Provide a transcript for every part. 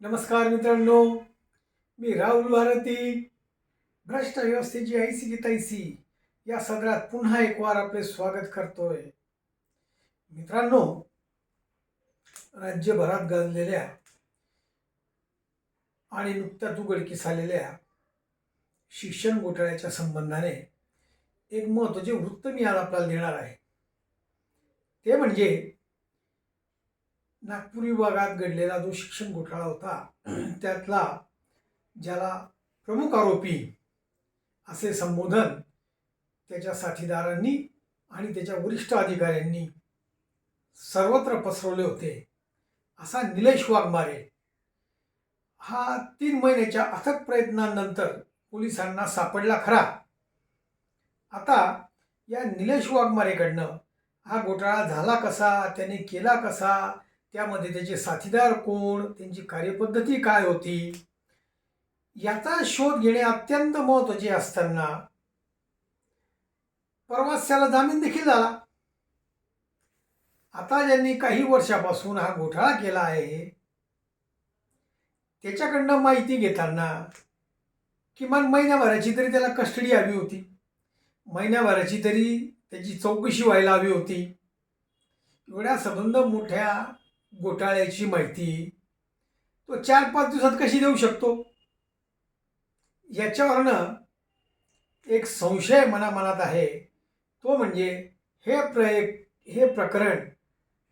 नमस्कार मित्रांनो मी राहुल भारती भ्रष्ट व्यवस्थेची ऐसी की तैसी या सदरात पुन्हा एक वार आपले स्वागत करतोय. मित्रांनो राज्यभरात गाजलेल्या आणि नुकत्याच उघडकीस आलेल्या शिक्षण घोटाळ्याच्या संबंधाने एक महत्त्वाचे वृत्त मी आज आपल्याला देणार आहे. ते म्हणजे नागपूर विभागात घडलेला जो शिक्षण घोटाळा होता त्यातला ज्याला प्रमुख आरोपी असे संबोधन त्याच्या साथीदारांनी आणि त्याच्या वरिष्ठ अधिकाऱ्यांनी सर्वत्र पसरवले होते. असा निलेश वाघमारे हा तीन महिन्याच्या अथक प्रयत्नांनंतर पोलिसांना सापडला खरा. आता या निलेश वाघमारेकडनं हा घोटाळा झाला कसा त्याने केला कसा त्यामध्ये त्याचे साथीदार कोण त्यांची कार्यपद्धती काय होती याचा शोध घेणे अत्यंत महत्त्वाचे असताना परवाच त्याला जामीन देखील झाला. आता ज्यांनी काही वर्षापासून हा घोटाळा केला आहे त्याच्याकडनं माहिती घेताना किमान महिन्याभराची तरी त्याला कस्टडी हवी होती. महिन्याभराची तरी त्याची चौकशी व्हायला हवी होती. एवढ्या संबंध मोठ्या घोटाळ्याची माहिती. तो चार पाच दिवसात कशी देऊ शकतो? याच्यावरनं एक संशय मनामनात आहे. तो म्हणजे हे प्र हे प्रकरण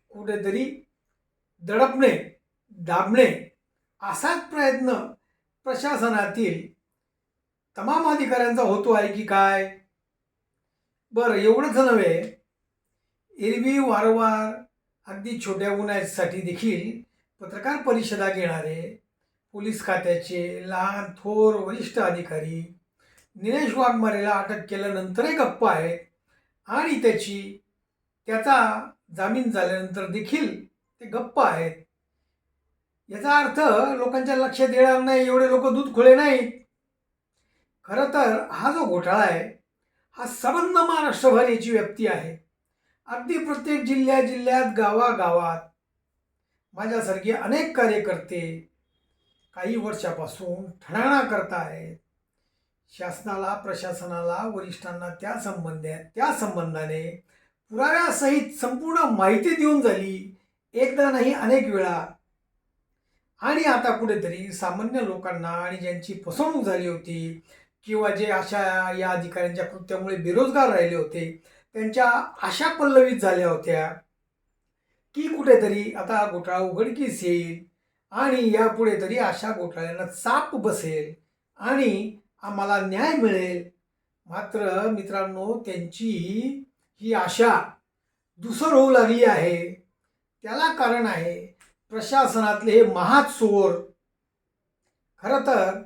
कुठेतरी दडपणे दाबणे असाच प्रयत्न प्रशासनातील तमाम अधिकाऱ्यांचा होतो आहे की काय? बरं एवढंच नव्हे. एरवी वारंवार अगदी छोट्या गुन्ह्यासाठी देखील पत्रकार परिषदा घेणारे पोलीस खात्याचे लहान थोर वरिष्ठ अधिकारी निलेश वाघमारेला अटक केल्यानंतरही गप्प आहेत आणि त्याची त्याचा जामीन झाल्यानंतर देखील ते गप्प आहेत. याचा अर्थ लोकांच्या लक्षात येणार नाही एवढे लोक दूध खुळे नाहीत. खरं तर हा जो घोटाळा आहे हा सबंध महाराष्ट्रभर याची व्यक्ती आहे. अगदी प्रत्येक जिल्ह्या जिल्ह्यात गावागावात माझ्यासारखे अनेक कार्यकर्ते काही वर्षापासून ठणाणा करत आहेत. शासनाला प्रशासनाला वरिष्ठांना त्या संबंधात त्या संबंधाने पुराव्यासहित संपूर्ण माहिती देऊन झाली. एकदा नाही अनेक वेळा. आणि आता कुठेतरी सामान्य लोकांना आणि ज्यांची फसवणूक झाली होती किंवा जे अशा या अधिकाऱ्यांच्या कृत्यामुळे बेरोजगार राहिले होते त्यांच्या आशा पल्लवित झाल्या होत्या. की कुठेतरी आता हा घोटाळा उघडकीस येईल आणि यापुढे तरी अशा घोटाळ्यांना चाप बसेल आणि आम्हाला न्याय मिळेल. मात्र मित्रांनो त्यांची ही आशा दुसर होऊ लागली आहे. त्याला कारण आहे प्रशासनातले हे महात चोर. खरं तर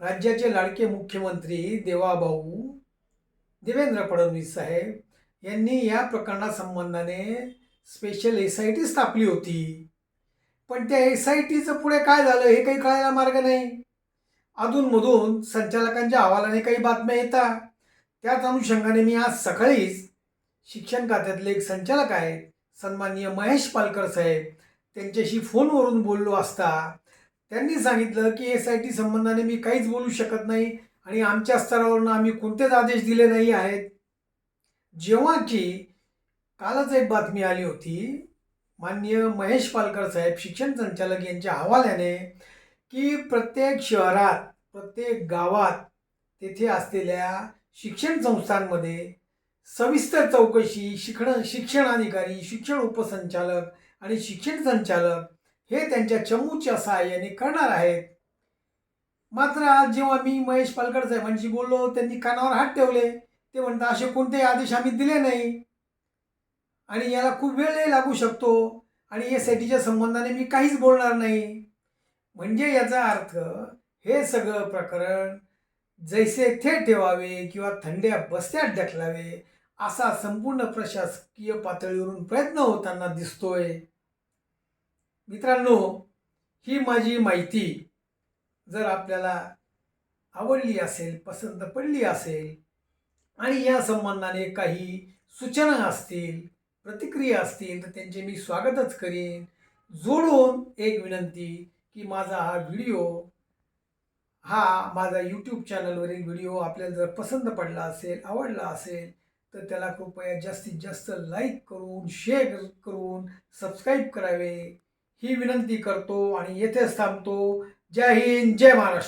राज्याचे लाडके मुख्यमंत्री देवाभाऊ देवेंद्र फडणवीस साहेब यांनी या प्रकरणासंबंधाने स्पेशल एस आय टी स्थापली होती. पण त्या एस आय टीचं पुढे काय झालं हे काही कळायला मार्ग नाही. अधूनमधून संचालकांच्या अहवालाने काही बातम्या येतात. त्याच अनुषंगाने मी आज सकाळीच शिक्षण खात्यातले एक संचालक आहेत सन्माननीय महेश पालकर साहेब त्यांच्याशी फोनवरून बोललो असता. त्यांनी सांगितलं की एस आय टी संबंधाने मी काहीच बोलू शकत नाही आणि आमच्या स्तरावरून आम्ही कोणतेच आदेश दिले नाही आहेत. जेव्हा की कालच एक बातमी आली होती माननीय महेश पालकर साहेब शिक्षण संचालक यांच्या हवाल्याने की प्रत्येक शहरात प्रत्येक गावात तेथे असलेल्या शिक्षण संस्थांमध्ये सविस्तर चौकशी शिक्षण शिक्षण अधिकारी शिक्षण उपसंचालक आणि शिक्षण संचालक हे त्यांच्या चमूच्या सहाय्याने करणार आहेत. मात्र आज जेव्हा मी महेश पालकर साहेबांशी बोललो त्यांनी कानावर हात ठेवले. ते म्हणतात असे कोणतेही आदेश आम्ही दिले नाही. आणि याला खूप वेळही लागू शकतो. आणि एस आय टीच्या संबंधाने मी काहीच बोलणार नाही. म्हणजे याचा अर्थ हे सगळं प्रकरण जैसे थे ठेवावे किंवा थंड्या बस्त्यात ढकलावे असा संपूर्ण प्रशासकीय पातळीवरून प्रयत्न होताना दिसतोय. मित्रांनो ही माझी माहिती जर आपल्याला आवडली असेल पसंत पडली असेल आणि या संबंधाने काही सूचना असतील प्रतिक्रिया असतील तर त्यांचे मी स्वागतच करीन. जोडून एक विनंती की माझा हा व्हिडिओ हा माझा यूट्यूब चॅनलवरील व्हिडिओ आपल्याला जर पसंत पडला असेल आवडला असेल तर त्याला कृपया जास्तीत जास्त लाईक करून शेअर करून सबस्क्राईब करावे. ही विनंती करतो आणि येथेच थांबतो. जय हिंद जय महाराष्ट्र.